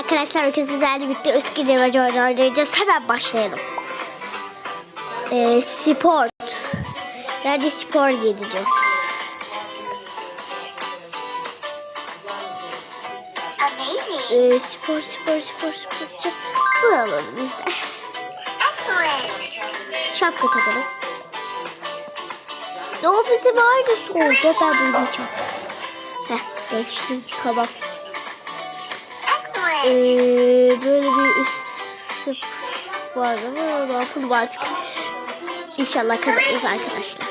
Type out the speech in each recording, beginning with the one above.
arkadaşlar bugün sizlerle birlikte eski demeci oyunu oynayacağız. Hemen başlayalım. Ee, sport. Yani spor gideceğiz. Ee, spor, spor, spor, spor, spor. Bunu alalım biz de. Şapka takalım. O bizim aynısı oldu. Ben bunu giyeceğim. Heh, geçtim. Tamam. Excellent. böyle bir üst var ama ne yapalım artık. İnşallah kazanırız arkadaşlar.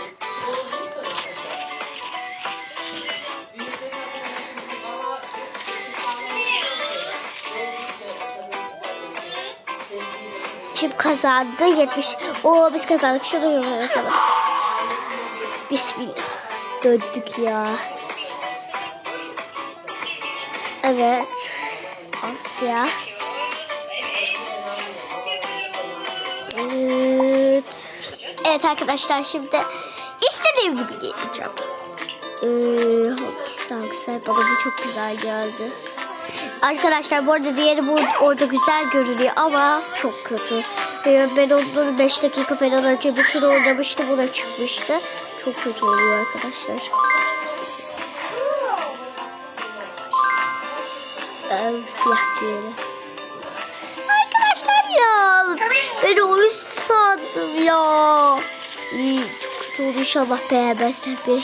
Kim kazandı? 70. Oo biz kazandık. Şurada yorumlara bakalım. Bismillah. Döndük ya. Evet. Asya. Evet. Evet arkadaşlar şimdi istediğim gibi giyeceğim. Ee, hangisinden güzel? Bana bu çok güzel geldi. Arkadaşlar bu arada diğeri bu orada güzel görünüyor ama çok kötü. Ee, ben onları 5 dakika falan önce bir tur oynamıştım. Buna çıkmıştı. Çok kötü oluyor arkadaşlar. Ee, siyah diğeri. Arkadaşlar ya. Ben o üst sandım ya. İyi çok kötü oldu inşallah beğenmezler beni.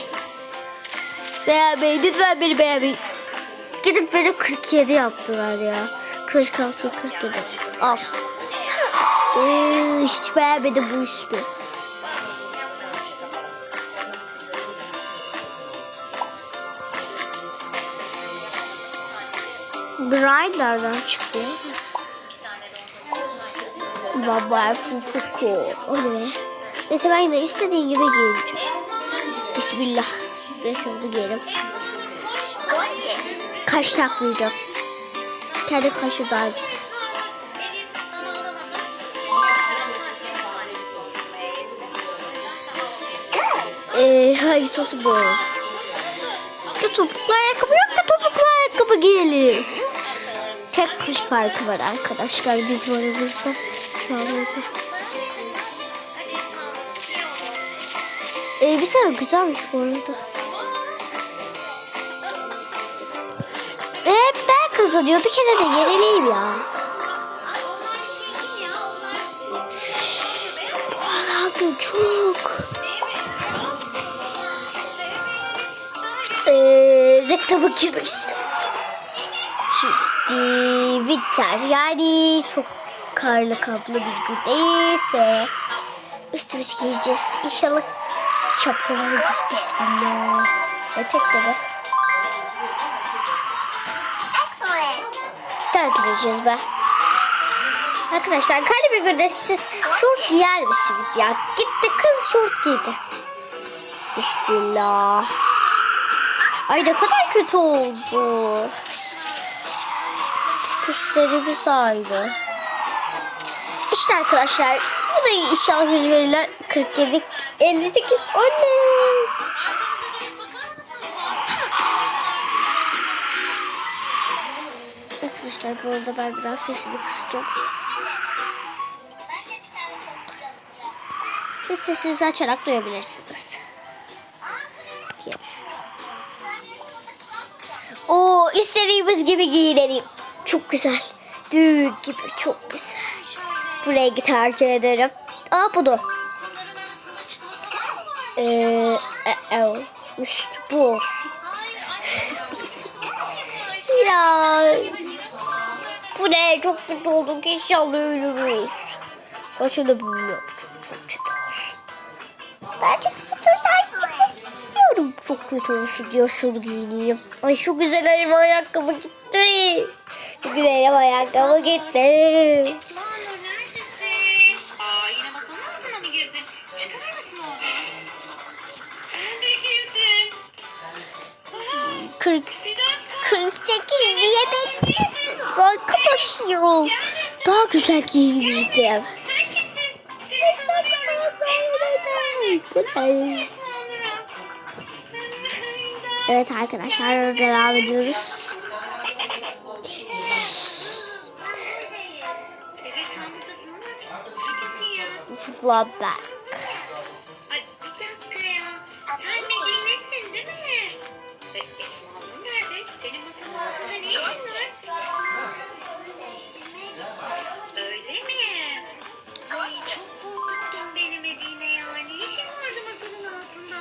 Beğenmeyin lütfen beni beğenmeyin. Gidip beni 47 yaptılar ya. 46 47. Al. Ee, hiç beğenmedim bu üstü. Brian nereden çıktı? Baba fufuku. O ne? Neyse ben yine istediğin gibi giyeceğim. Bismillah. Neyse bunu giyelim. Kaş takmayacağım. Kendi kaşı daha güzel. Ee, hayır sosu. Ya topuklu ayakkabı yok da topuklu ayakkabı giyelim. Tek kuş farkı var arkadaşlar bizim aramızda. Şu an orada. Bir sene güzelmiş bu arada. Ee, ben kazanıyor. Bir kere de yenileyim ya. Bu arada çok. Ee, reklama girmek istemiyorum. Şimdi winter yani çok karlı kaplı bir gündeyiz ve üstümüz giyeceğiz. İnşallah şapkalarıdır. Bismillah. Be. Excellent. Terk edeceğiz be. Arkadaşlar karlı bir günde siz şort giyer misiniz ya? Gitti kız şort giydi. Bismillah. Ay ne kadar kötü oldu. Üstlerimiz ayrı. İşte arkadaşlar bu da inşallah yüz verirler. 47 58 oley. Arkadaşlar bu arada ben biraz sesini kısacağım. Siz sesinizi açarak duyabilirsiniz. Gel şuraya. Oo istediğimiz gibi giyinelim. Çok güzel. Düğün gibi çok güzel. Bu rengi tercih ederim. Aa bu da. Ee, e, e, üst bu ya bu ne çok kötü olduk inşallah ölürüz. Saçını böyle yapacağım çok kötü olsun. Bence bu turdan çıkmak istiyorum. Çok kötü olsun diyor şunu giyineyim. Ay şu güzel elim ayakkabı gitti. Güzel elim ayakkabı gitti. Esma Nur neredesin? Aa yine masanın altına mı girdin? Çıkar mısın oğlum? Sen de kimsin? Aa, 40, bir dakika. 48 diye bekledim. Arkadaş ya. Daha güzel giyinirdim. Sen kimsin? Seni. Bu ne? Evet arkadaşlar devam ediyoruz. Flaubert. Ay bir dakika ya. Sen Medine'sin değil mi? E, Esma Nur nerede? Senin masanın altında ne işin var? Öyle mi? Ay çok korkuttun beni Medine ya. Ne işin vardı masanın altında?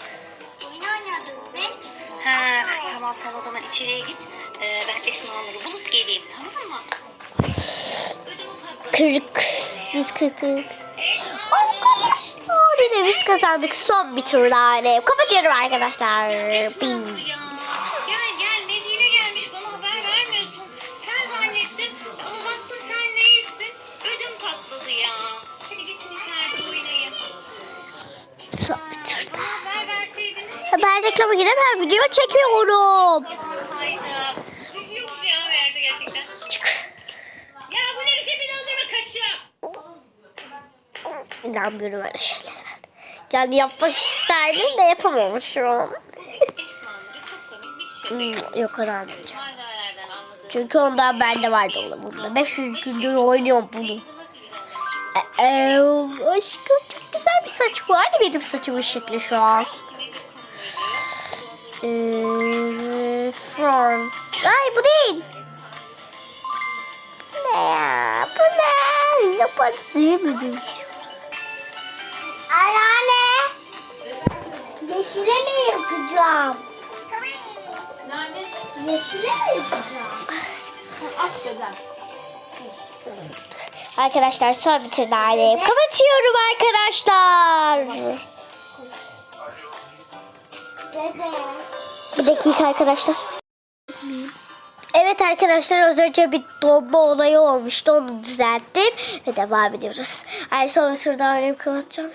Oyun biz. Ha, tamam sen o zaman içeriye git. Ee, ben Esma Nur'u bulup geleyim tamam mı? Kırk. Biz kırktık. Arkadaşlar yine biz kazandık. Son bir tur daha. hani. Kapatıyorum arkadaşlar. Bin. Nur ya. Gel gel Medine gelmiş bana haber vermiyorsun. Sen zannettim ama baktım sen değilsin. Ödüm patladı ya. Hadi geçin içeride oynayın. Son bir tur daha. Ben reklama giremem. Video çekiyorum. İnanmıyorum öyle şeylere ben. Yani yapmak isterdim de bir şey. Hmm, yok anladığım. Çünkü ondan bende var dolabımda. 500 gündür oynuyorum bunu. Ee, aşkım çok güzel bir saç var. Hadi benim saçımın şekli şu an. Ee, from. Ay bu değil. Bu ne ya? Bu ne? Yapan sevmedim. Anneanne. Yeşile mi yapacağım? Yeşile mi yapacağım? Arkadaşlar son bir daha alayım. Kapatıyorum arkadaşlar. Bir dakika arkadaşlar. Evet arkadaşlar az önce bir donma olayı olmuştu. Onu düzelttim. Ve devam ediyoruz. Ay son bir tur daha alayım kapatacağım.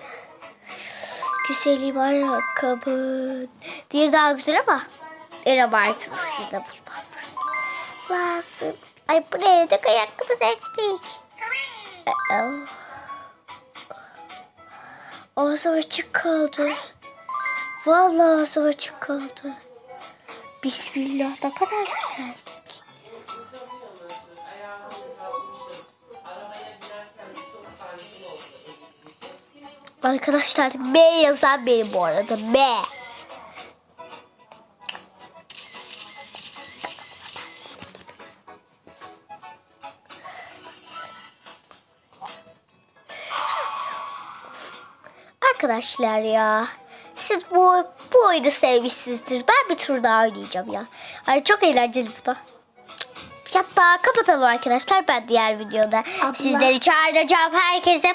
Güzelim ayakkabı. Diğeri daha güzel ama en abartılısını da bulmamız lazım. Ay buraya da ayakkabı seçtik. Ağzım açık kaldı. Vallahi ağzım açık kaldı. Bismillah ne kadar güzellik. Arkadaşlar M yazan benim bu arada M. Arkadaşlar ya. Siz bu, bu oyunu sevmişsinizdir. Ben bir tur daha oynayacağım ya. Ay çok eğlenceli bu da. Hatta kapatalım arkadaşlar. Ben diğer videoda sizleri çağıracağım. Herkese